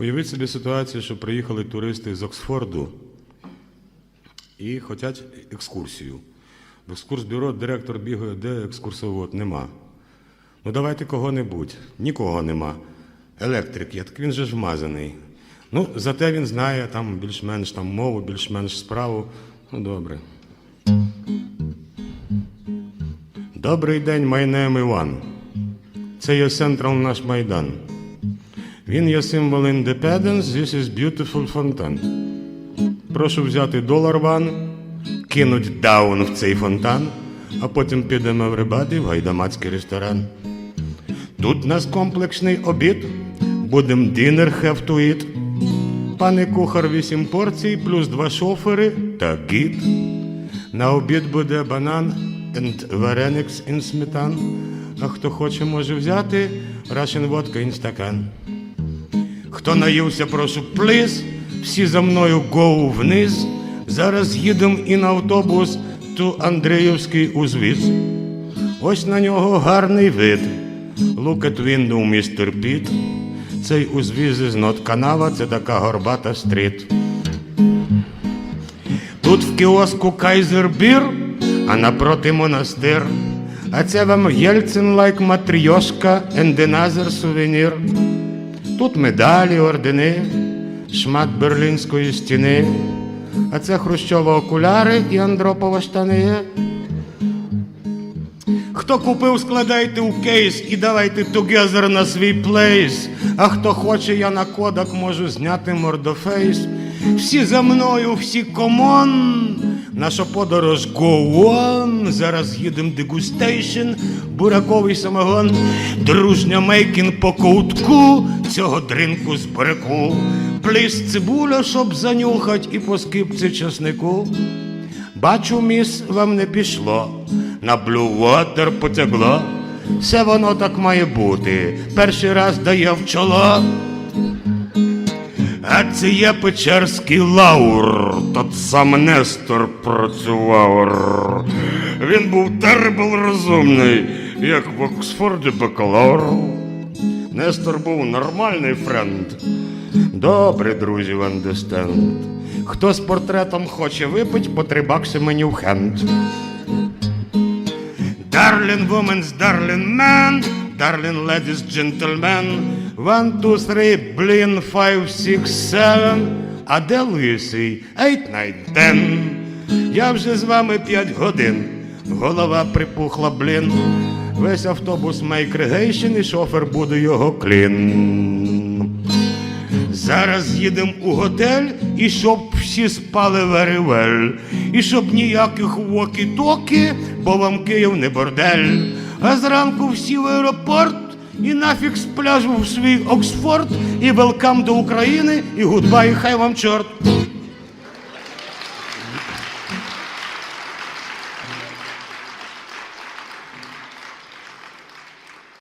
Уявіть собі ситуацію, що приїхали туристи з Оксфорду і хочуть екскурсію. В екскурсбюро директор бігає, де екскурсовод нема. Ну давайте кого-небудь. Нікого нема. Електрик є, так він же ж вмазаний. Ну, зате він знає там більш-менш там мову, більш-менш справу. Ну, добре. Добрий день, my name Іван. Це є Централ наш Майдан. Він є символ Independence, this is beautiful fountain. Прошу взяти долар ван, кинуть даун в цей фонтан, а потім підемо в рибади в гайдамацький ресторан. Тут нас комплексний обід, будем to eat. Пане кухар, вісім порцій, плюс два шофери та гід. На обід буде банан and вареникс in сметан. А хто хоче, може взяти Russian водка in стакан. Хто наївся, прошу плиз, всі за мною гоу вниз. Зараз їдем і на автобус ту Андріївський узвіз. Ось на нього гарний вид. Look at window, Mr. Pitt. Цей узвіз із нот канава, це така горбата стріт. Тут в кіоску Кайзер бір, а напроти монастир. А це вам Єльцин лайк матрьошка, and another сувенір. Тут медалі, ордени, шмат берлінської стіни, а це Хрущова окуляри і Андропова штани. Хто купив, складайте у кейс і давайте together на свій плейс. А хто хоче, я на кодак можу зняти мордофейс. Всі за мною, всі комон. Наша подорож go on. Зараз їдем дегустейшн, бураковий самогон, дружня мейкін по коутку цього дринку з буряку. Пліс цибуля, щоб занюхать, і по скипці часнику. Бачу, міс, вам не пішло, на Blue Water потягло. Все воно так має бути. Перший раз дає в чоло. А це є Печерський лаур, тот сам Нестор працював. Він був тербл розумний, як в Оксфорді бакалавр. Нестор був нормальний френд. Добре, друзі, в understand. Хто з портретом хоче випить, по мені в хенд. Darling women's darling man, darling ladies, gentlemen. One, two, three, блін, five, six, seven. А де лисий? Eight, nine, ten. Я вже з вами п'ять годин. Голова припухла, блін. Весь автобус майкригейшн і шофер буде його клін. Зараз їдем у готель, і щоб всі спали well. І щоб ніяких вокі-токі, бо вам Київ не бордель. А зранку всі в аеропорт, і нафіг з пляжу в свій Оксфорд, і велкам до України, і гудбай, хай вам чорт.